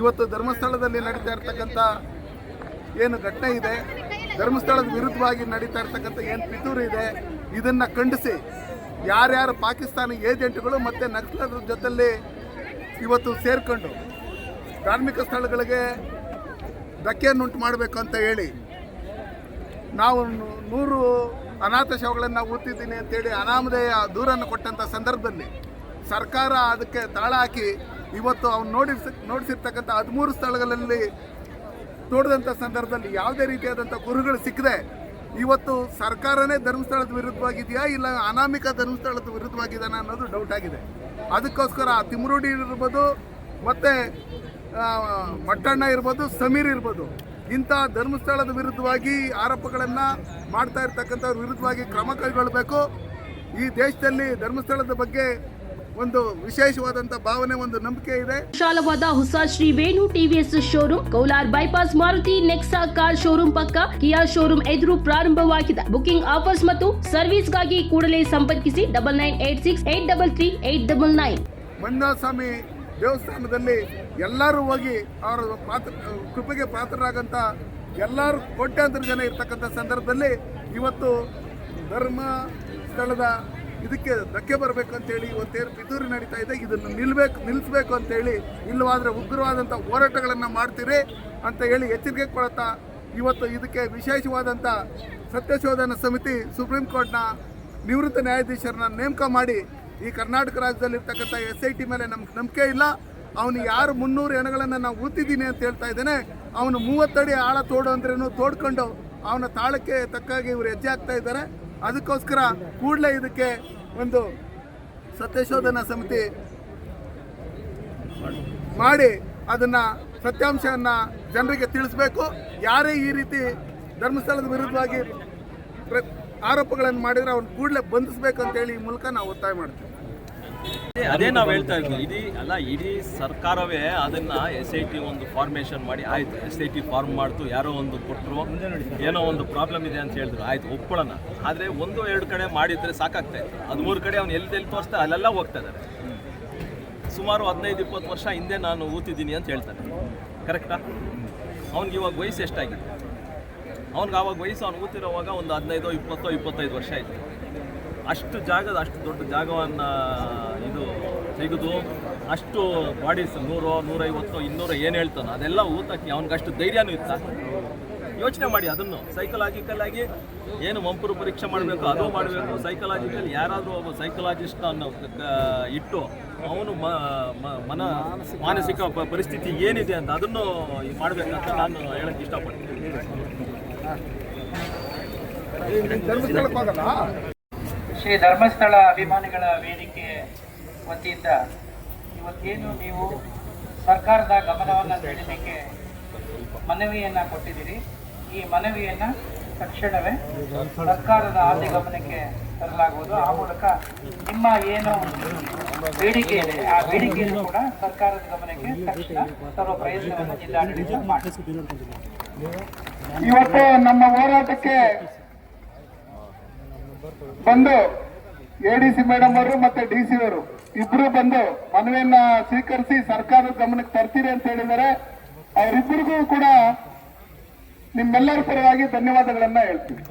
ಇವತ್ತು ಧರ್ಮಸ್ಥಳದಲ್ಲಿ ನಡೀತಾ ಇರ್ತಕ್ಕಂಥ ಏನು ಘಟನೆ ಇದೆ, ಧರ್ಮಸ್ಥಳದ ವಿರುದ್ಧವಾಗಿ ನಡೀತಾ ಇರ್ತಕ್ಕಂಥ ಏನು ಪಿತೂರು ಇದೆ, ಇದನ್ನು ಖಂಡಿಸಿ ಯಾರ್ಯಾರು ಪಾಕಿಸ್ತಾನಿ ಏಜೆಂಟ್ಗಳು ಮತ್ತು ನಕ್ಸಲರ ಜೊತೆಯಲ್ಲಿ ಇವತ್ತು ಸೇರ್ಕೊಂಡು ಧಾರ್ಮಿಕ ಸ್ಥಳಗಳಿಗೆ ಧಕ್ಕೆಯನ್ನುಂಟು ಮಾಡಬೇಕು ಅಂತ ಹೇಳಿ ನಾವು ನೂರು ಅನಾಥ ಶವಗಳನ್ನು ಊದ್ತಿದ್ದೀನಿ ಅಂತೇಳಿ ಅನಾಮಧೇಯ ದೂರನ್ನು ಕೊಟ್ಟಂಥ ಸಂದರ್ಭದಲ್ಲಿ ಸರ್ಕಾರ ಅದಕ್ಕೆ ತಾಳ ಹಾಕಿ ಇವತ್ತು ಅವ್ನು ನೋಡಿಸ್ ನೋಡಿಸಿರ್ತಕ್ಕಂಥ ಹದಿಮೂರು ಸ್ಥಳಗಳಲ್ಲಿ ನೋಡಿದಂಥ ಸಂದರ್ಭದಲ್ಲಿ ಯಾವುದೇ ರೀತಿಯಾದಂಥ ಗುರುಗಳು ಸಿಕ್ಕದೆ, ಇವತ್ತು ಸರ್ಕಾರನೇ ಧರ್ಮಸ್ಥಳದ ವಿರುದ್ಧವಾಗಿದೆಯಾ ಇಲ್ಲ ಅನಾಮಿಕ ಧರ್ಮಸ್ಥಳದ ವಿರುದ್ಧವಾಗಿದೆಯಾ ಅನ್ನೋದು ಡೌಟ್ ಆಗಿದೆ. ಅದಕ್ಕೋಸ್ಕರ ತಿಮ್ರುಡಿ ಇರ್ಬೋದು, ಮತ್ತು ಮಟ್ಟಣ್ಣ ಇರ್ಬೋದು, ಸಮೀರ್ ಇರ್ಬೋದು, ಇಂಥ ಧರ್ಮಸ್ಥಳದ ವಿರುದ್ಧವಾಗಿ ಆರೋಪಗಳನ್ನು ಮಾಡ್ತಾ ಇರ್ತಕ್ಕಂಥವ್ರ ವಿರುದ್ಧವಾಗಿ ಕ್ರಮ ಕೈಗೊಳ್ಳಬೇಕು. ಈ ದೇಶದಲ್ಲಿ ಧರ್ಮಸ್ಥಳದ ಬಗ್ಗೆ ಒಂದು ವಿಶೇಷವಾದಂತ ಭಾವನೆ ಒಂದು ನಂಬಿಕೆ ಇದೆ. ವಿಶಾಲವಾದ ಹೊಸ Sri Venu TVS showroom Kaular bypass Maruti Nexa car showroom ಪಕ್ಕ ಕಿಯಾ ಶೋರೂಮ್ ಎದುರು ಪ್ರಾರಂಭವಾಗಿದೆ. ಬುಕಿಂಗ್ ಆಫರ್ಸ್ ಮತ್ತು ಸರ್ವಿಸ್ಗಾಗಿ ಕೂಡಲೇ ಸಂಪರ್ಕಿಸಿ double nine eight six eight double three eight double nine Mandaswami ದೇವಸ್ಥಾನದಲ್ಲಿ ಎಲ್ಲರೂ ಹೋಗಿ ಅವರ ಪಾತ್ರ ಕೃಪೆಗೆ ಪಾತ್ರರಾಗಂತ ಎಲ್ಲರೂ ಕೋಟ್ಯಾಂತರ ಜನ ಇರ್ತಕ್ಕಂಥ ಸಂದರ್ಭದಲ್ಲಿ ಇವತ್ತು ಧರ್ಮ ಸ್ಥಳದ ಇದಕ್ಕೆ ಧಕ್ಕೆ ಬರಬೇಕು ಅಂತೇಳಿ ಇವತ್ತೇನು ಪಿತೂರಿ ನಡೀತಾ ಇದೆ. ಇದನ್ನು ನಿಲ್ಬೇಕು ನಿಲ್ಲಿಸ್ಬೇಕು ಅಂತೇಳಿ ಇಲ್ಲವಾದರೆ ಉಗ್ರವಾದಂಥ ಹೋರಾಟಗಳನ್ನು ಮಾಡ್ತೀರಿ ಅಂತ ಹೇಳಿ ಎಚ್ಚರಿಕೆ ಕೊಡುತ್ತಾ ಇವತ್ತು ಇದಕ್ಕೆ ವಿಶೇಷವಾದಂಥ ಸತ್ಯಶೋಧನಾ ಸಮಿತಿ ಸುಪ್ರೀಂ ಕೋರ್ಟ್ನ ನಿವೃತ್ತ ನ್ಯಾಯಾಧೀಶರನ್ನ ನೇಮಕ ಮಾಡಿ ಈ ಕರ್ನಾಟಕ ರಾಜ್ಯದಲ್ಲಿರ್ತಕ್ಕಂಥ ಎಸ್ ಐ ಟಿ ಮೇಲೆ ನಮ್ಗೆ ನಂಬಿಕೆ ಇಲ್ಲ. ಅವನು ಯಾರು ಮುನ್ನೂರು ಎಣಗಳನ್ನು ನಾವು ಊತಿದ್ದೀನಿ ಅಂತ ಹೇಳ್ತಾ ಇದ್ದೇನೆ. ಅವನು ಮೂವತ್ತಡಿ ಆಳ ತೋಡು ಅಂದ್ರೇನು, ತೋಡ್ಕೊಂಡು ಅವನ ತಾಳಕ್ಕೆ ತಕ್ಕಾಗಿ ಇವರು ಹೆಜ್ಜೆ ಹಾಕ್ತಾ ಇದ್ದಾರೆ. ಅದಕ್ಕೋಸ್ಕರ ಕೂಡಲೇ ಇದಕ್ಕೆ ಒಂದು ಸತ್ಯಶೋಧನಾ ಸಮಿತಿ ಮಾಡಿ ಅದನ್ನು ಸತ್ಯಾಂಶವನ್ನು ಜನರಿಗೆ ತಿಳಿಸ್ಬೇಕು. ಯಾರೇ ಈ ರೀತಿ ಧರ್ಮಸ್ಥಳದ ವಿರುದ್ಧವಾಗಿ ಆರೋಪಗಳನ್ನು ಮಾಡಿದರೆ ಅವ್ನು ಕೂಡಲೇ ಬಂಧಿಸಬೇಕು ಅಂತೇಳಿ ಈ ಮೂಲಕ ನಾವು ಒತ್ತಾಯ ಮಾಡ್ತೀವಿ. ಅದೇ- ನಾವು ಹೇಳ್ತಾ ಇದ್ವಿ ಇಡೀ, ಅಲ್ಲ, ಇಡೀ ಸರ್ಕಾರವೇ ಅದನ್ನ ಎಸ್ ಐ ಟಿ ಒಂದು ಫಾರ್ಮೇಷನ್ ಮಾಡಿ, ಆಯ್ತು ಎಸ್ ಐ ಟಿ ಫಾರ್ಮ್ ಮಾಡ್ತು, ಯಾರೋ ಒಂದು ಕೊಟ್ಟರು ಏನೋ ಒಂದು ಪ್ರಾಬ್ಲಮ್ ಇದೆ ಅಂತ ಹೇಳಿದ್ರು, ಆಯ್ತು, ಒಪ್ಕೊಳ್ಳೋಣ. ಆದರೆ ಒಂದು, ಎರಡು ಕಡೆ ಮಾಡಿದ್ರೆ ಸಾಕಾಗ್ತಾ ಇತ್ತು. ಮೂರು ಕಡೆ ಅವ್ನು ಎಲ್ಲಿ ತೋರಿಸ್ತಾ ಅಲ್ಲೆಲ್ಲ ಹೋಗ್ತಾ ಇದ್ದಾರೆ ಸುಮಾರು ಹದಿನೈದು, ಇಪ್ಪತ್ತು ವರ್ಷ ಹಿಂದೆ ನಾನು ಊತಿದ್ದೀನಿ ಅಂತ ಹೇಳ್ತಾನೆ ಕರೆಕ್ಟಾ ಅವ್ನಿಗೆ ಇವಾಗ ವಯಸ್ಸು ಎಷ್ಟಾಗಿದೆ? ಅವ್ನಿಗೆ ಆವಾಗ ವಯಸ್ಸು ಅವ್ನು ಊತಿರೋವಾಗ ಒಂದು ಹದಿನೈದು, ಇಪ್ಪತ್ತೋ, ಇಪ್ಪತ್ತೈದು ವರ್ಷ ಆಯಿತು. ಅಷ್ಟು ಜಾಗದ ಅಷ್ಟು ದೊಡ್ಡ ಜಾಗವನ್ನು ಇದು ತೆಗೆದು ಅಷ್ಟು ಬಾಡೀಸ್ ನೂರು, ನೂರೈವತ್ತು, ಇನ್ನೂರು ಏನು ಹೇಳ್ತಾನೋ ಅದೆಲ್ಲ ಊತಕ್ಕೆ ಅವ್ನಿಗೆ ಅಷ್ಟು ಧೈರ್ಯನೂ ಇತ್ತ ಯೋಚನೆ ಮಾಡಿ ಅದನ್ನು. ಸೈಕಲಾಜಿಕಲ್ ಆಗಿ ಏನು ಮಂಪುರು ಪರೀಕ್ಷೆ ಮಾಡಬೇಕು, ಅದು ಮಾಡಬೇಕು ಸೈಕಲಾಜಿಕಲ್ ಯಾರಾದರೂ ಒಬ್ಬ ಸೈಕಲಾಜಿಸ್ಟ್ ಅನ್ನೋ ಇಟ್ಟು ಅವನು ಮನ ಮಾನಸಿಕ ಪರಿಸ್ಥಿತಿ ಏನಿದೆ ಅಂತ ಅದನ್ನು ಮಾಡಬೇಕಂತ ನಾನು ಹೇಳಕ್ಕೆ ಇಷ್ಟಪಡ್ತೀನಿ. ಶ್ರೀ ಧರ್ಮಸ್ಥಳ ಅಭಿಮಾನಿಗಳ ವೇದಿಕೆ ವತಿಯಿಂದ ಇವತ್ತೇನು ನೀವು ಸರ್ಕಾರದ ಗಮನವನ್ನು ಸೆಳೆಯಲಿಕ್ಕೆ ಮನವಿಯನ್ನು ಕೊಟ್ಟಿದ್ದೀರಿ. ಈ ಮನವಿಯನ್ನು ತಕ್ಷಣವೇ ಸರ್ಕಾರದ ಆದ್ಯ ಗಮನಕ್ಕೆ ತರಲಾಗುವುದು. ಆ ಮೂಲಕ ನಿಮ್ಮ ಏನು ಬೇಡಿಕೆ ಇದೆ, ಆ ಬೇಡಿಕೆಯನ್ನು ಕೂಡ ಸರ್ಕಾರದ ಗಮನಕ್ಕೆ ತಕ್ಷಣ ತರುವ ಪ್ರಯತ್ನವನ್ನು ಜಿಲ್ಲಾಡಳಿತ ಮಾಡಿ ಇವತ್ತು ನಮ್ಮ ಹೋರಾಟಕ್ಕೆ ಬಂದು ಎ ಡಿ ಸಿ ಮೇಡಮ್ ಅವರು ಮತ್ತೆ ಡಿ ಸಿ ಅವರು ಇಬ್ರು ಬಂದು ಮನವಿಯನ್ನ ಸ್ವೀಕರಿಸಿ ಸರ್ಕಾರದ ಗಮನಕ್ಕೆ ತರ್ತೀರಿ ಅಂತ ಹೇಳಿದರೆ ಅವರಿಬ್ಬರಿಗೂ ಕೂಡ ನಿಮ್ಮೆಲ್ಲರ ಪರವಾಗಿ ಧನ್ಯವಾದಗಳನ್ನ ಹೇಳ್ತೀವಿ